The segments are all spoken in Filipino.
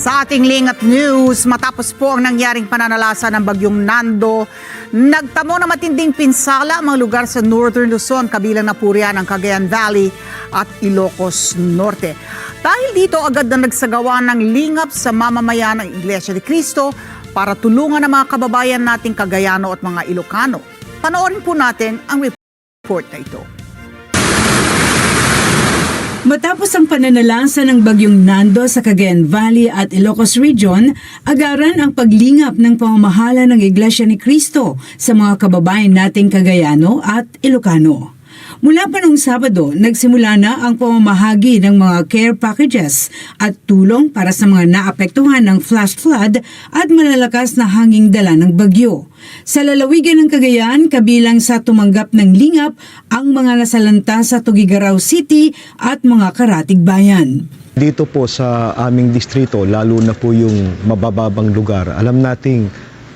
Sa ating Lingat News, matapos po ang nangyaring pananalasa ng bagyong Nando, nagtamo na matinding pinsala ang mga lugar sa Northern Luzon, kabilang na po riyan ang Cagayan Valley at Ilocos Norte. Dahil dito, agad na nagsagawa ng lingap sa mamamayan ng Iglesia de Cristo para tulungan ang mga kababayan nating Cagayano at mga Ilocano. Panoorin po natin ang report na ito. Matapos ang pananalasa ng bagyong Nando sa Cagayan Valley at Ilocos Region, agaran ang paglingap ng pamamahala ng Iglesia ni Cristo sa mga kababayan nating Cagayano at Ilocano. Mula pa noong Sabado, nagsimula na ang pamamahagi ng mga care packages at tulong para sa mga naapektuhan ng flash flood at malalakas na hanging dala ng bagyo. Sa lalawigan ng Cagayan, kabilang sa tumanggap ng lingap ang mga nasalanta sa Tugigaraw City at mga karatig bayan. Dito po sa aming distrito, lalo na po yung mabababang lugar, alam nating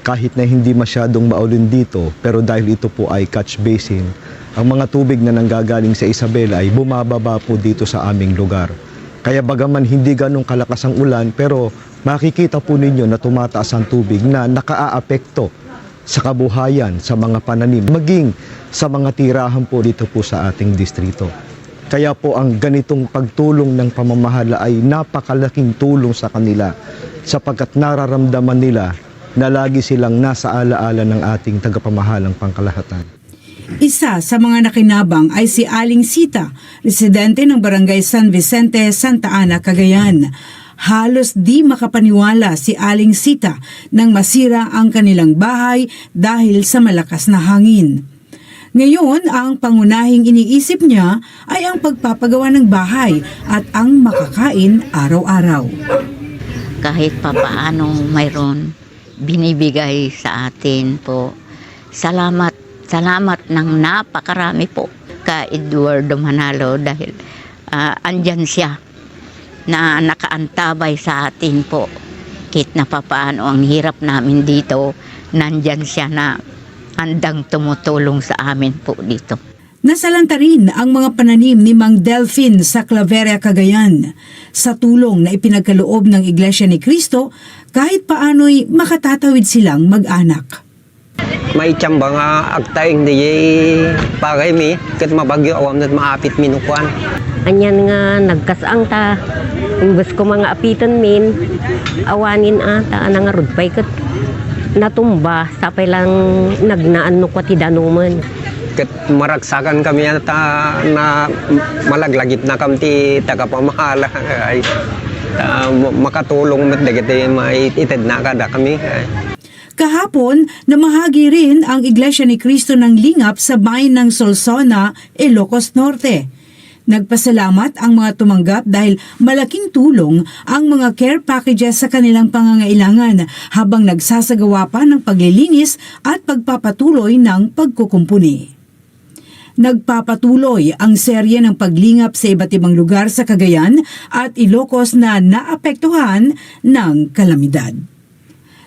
kahit na hindi masyadong maulin dito, pero dahil ito po ay catch basin, ang mga tubig na nanggagaling sa Isabela ay bumababa po dito sa aming lugar. Kaya bagaman hindi ganong kalakas ang ulan, pero makikita po ninyo na tumataas ang tubig na nakaaapekto sa kabuhayan, sa mga pananim, maging sa mga tirahan po dito po sa ating distrito. Kaya po ang ganitong pagtulong ng pamamahala ay napakalaking tulong sa kanila sapagkat nararamdaman nila na lagi silang nasa alaala ng ating tagapamahalang pangkalahatan. Isa sa mga nakinabang ay si Aling Sita, residente ng Barangay San Vicente, Santa Ana, Cagayan. Halos di makapaniwala si Aling Sita nang masira ang kanilang bahay dahil sa malakas na hangin. Ngayon, ang pangunahing iniisip niya ay ang pagpapagawa ng bahay at ang makakain araw-araw. kahit papaano mayroon binibigay sa atin po. Salamat, salamat ng napakarami po ka Eduardo Manalo dahil ah, andyan siya na nakaantabay sa atin po. Kahit na papaano ang hirap namin dito, nandyan siya na andang tumutulong sa amin po dito. Nasalanta rin ang mga pananim ni Mang Delphin sa Claveria, Cagayan. Sa tulong na ipinagkaloob ng Iglesia ni Cristo, kahit paano'y makatatawid silang mag-anak. May tsamba nga agtayong di pagay mi kat mabagyo awam nat maapit minukuan Anyan nga nagkasaang ta. Imbes ko mga apitan min, awanin ata na nga rudpay kat natumba sapay lang nagnaan no kwati danuman. kat maragsakan kami ata na malaglagip na kami ti tagapamahala ay ta, makatulong met dagiti maited na kada kami ay. Kahapon, namahagi rin ang Iglesia ni Cristo ng lingap sa bayan ng Solsona, Ilocos Norte. Nagpasalamat ang mga tumanggap dahil malaking tulong ang mga care packages sa kanilang pangangailangan habang nagsasagawa pa ng paglilinis at pagpapatuloy ng pagkukumpuni. Nagpapatuloy ang serye ng paglingap sa iba't ibang lugar sa Cagayan at Ilocos na naapektuhan ng kalamidad.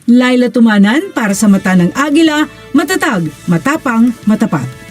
Laila Tumanan para sa Mata ng Agila, matatag, matapang, matapat.